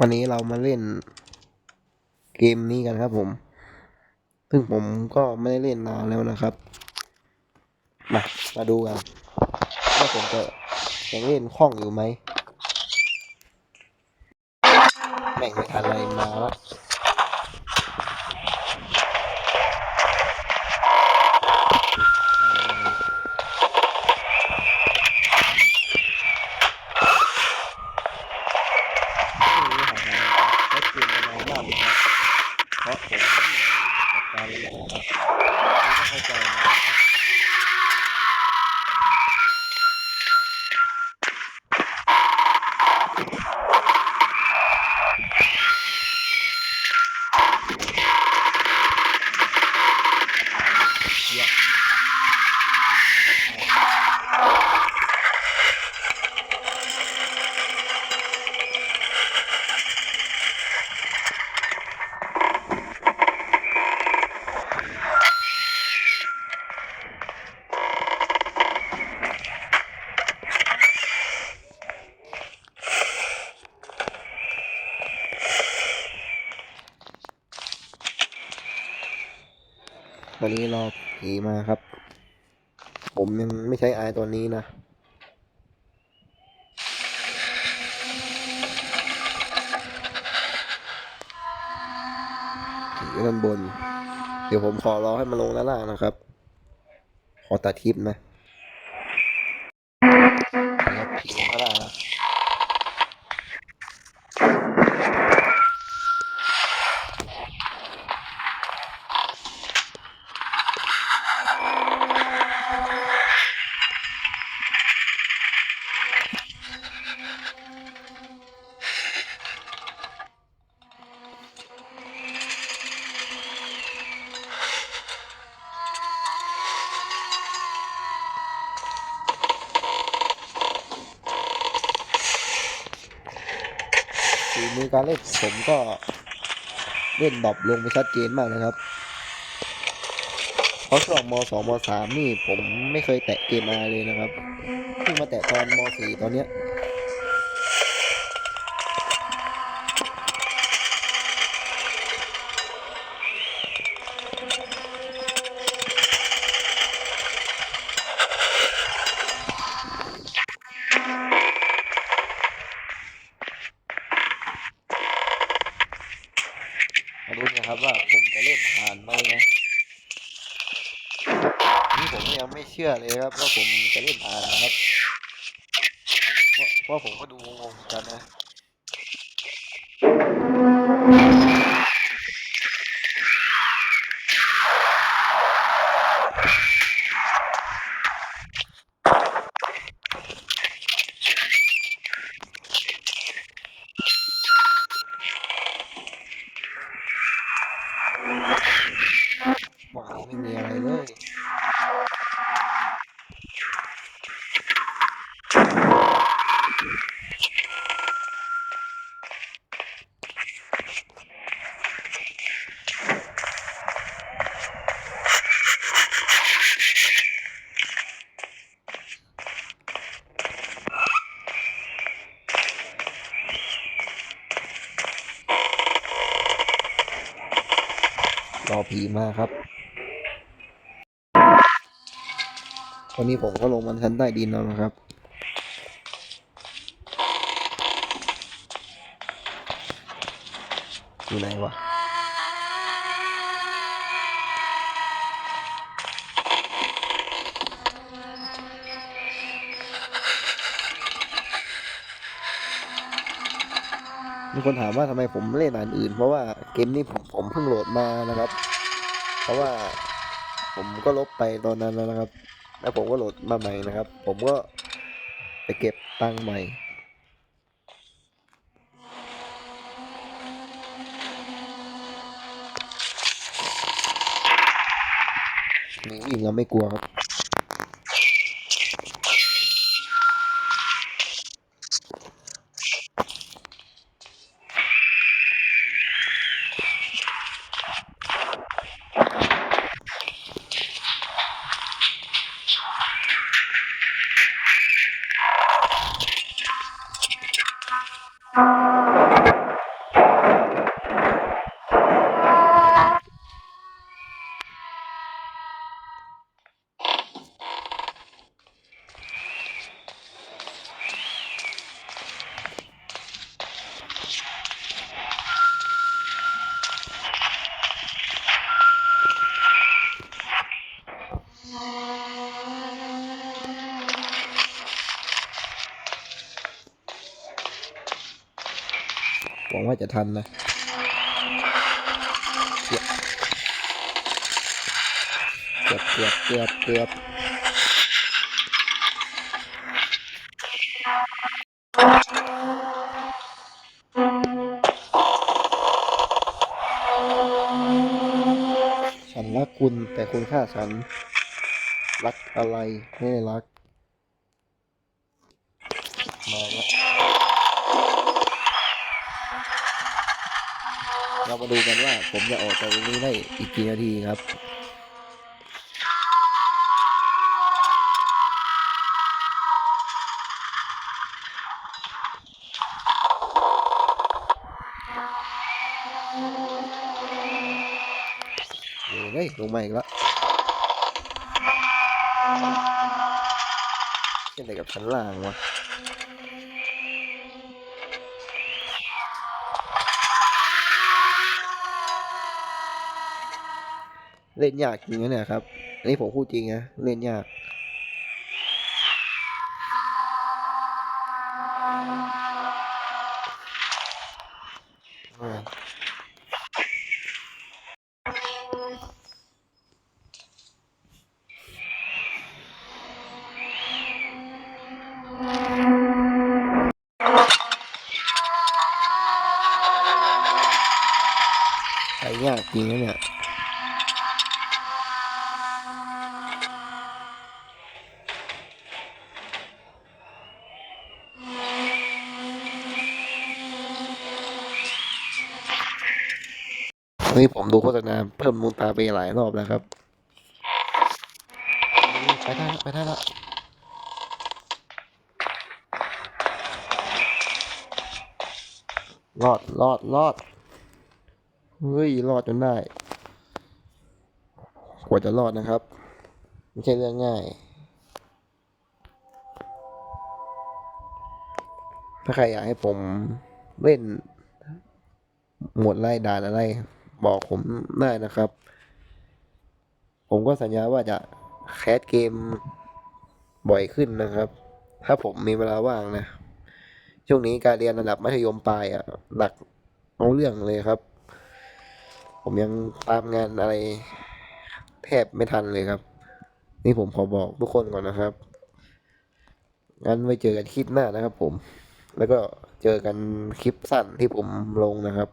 วันนี้เรามาเล่นเกมนี้กันครับผม ซึ่งผมก็ไม่ได้เล่นนานแล้วนะครับ มา มาดูกันว่าผมจะยังเล่นคล่องอยู่ไหมแม่งไม่ทันอะไรมาละชัดเจนไปมากเลยครับเพราะผมกับการเล่นนะครับไม่เข้าใจนะ วันนี้รอผีมาครับ ผมยังไม่ใช้ไอายตัวนี้นะผีด้านบน เดี๋ยวผมขอรอให้มันลงด้านล่างนะครับ ขอตัดคลิปนะ มือการเล่นผมก็เล่นดรอปลงไปชัดเจนมากนะครับเพราะช่วงมสองมสามนี่ผมไม่เคยแตะเกมอะไรเลยนะครับเพิ่งมาแตะตอนมสี่ตอนเนี้ย มาดูนะครับว่าผมจะเล่นผ่านไหมนะนี่ ผมยังไม่เชื่อเลยครับว่าผมจะเล่นผ่านนะครับ เพราะผมก็ดูงงกันนะ รอผีมาครับ ตอนนี้ผมก็ลงมันชั้นใต้ดินแล้วนะครับ อยู่ไหนวะมีคนถามว่าทำไมผมเล่นอันอื่น เพราะว่าเกมนี้ผมผมเพิ่งโหลดมานะครับ เพราะว่าผมก็ลบไปตอนนั้นแล้วนะครับ แล้วผมก็โหลดมาใหม่นะครับ ผมก็ไปเก็บตังค์ใหม่นี่วิ่งแล้วไม่กลัวครับ วังว่าจะทันนะเกือบเกือบเกือบเกือบฉันรักคุณแต่คุณฆ่าฉัน รักอะไรไม่รัก มาแล้ว เรามาดูกันว่า ผมจะออกจากตรงนี้ได้อีกกี่นาทีครับเฮ้ยลงมาอีกแล้วเป็นอะไรกับชั้นล่างวะ เล่นยากจริงนะเนี่ยครับ อันนี้ผมพูดจริงนะ เล่นยากอ่าไปยากจริงนะเนี่ย นี่ผมดูโฆษณาเพิ่มมูลตาไปหลายรอบแล้วครับ ไปได้ละไปได้ละรอดรอดรอดเฮ้ยรอดจนได้กว่าจะรอดนะครับ ไม่ใช่เรื่องง่าย ถ้าใครอยากให้ผมเล่นหมวดไล่ด่านอะไร บอกผมได้นะครับ ผมก็สัญญาว่าจะแคสเกมบ่อยขึ้นนะครับ ถ้าผมมีเวลาว่างนะ ช่วงนี้การเรียนระดับมัธยมปลายอะ่ะหนักเอาเรื่องเลยครับ ผมยังตามงานอะไรแทบไม่ทันเลยครับ นี่ผมขอบอกทุกคนก่อนนะครับ งั้นไว้เจอกันคลิปหน้านะครับผม แล้วก็เจอกันคลิปสั้นที่ผมลงนะครับ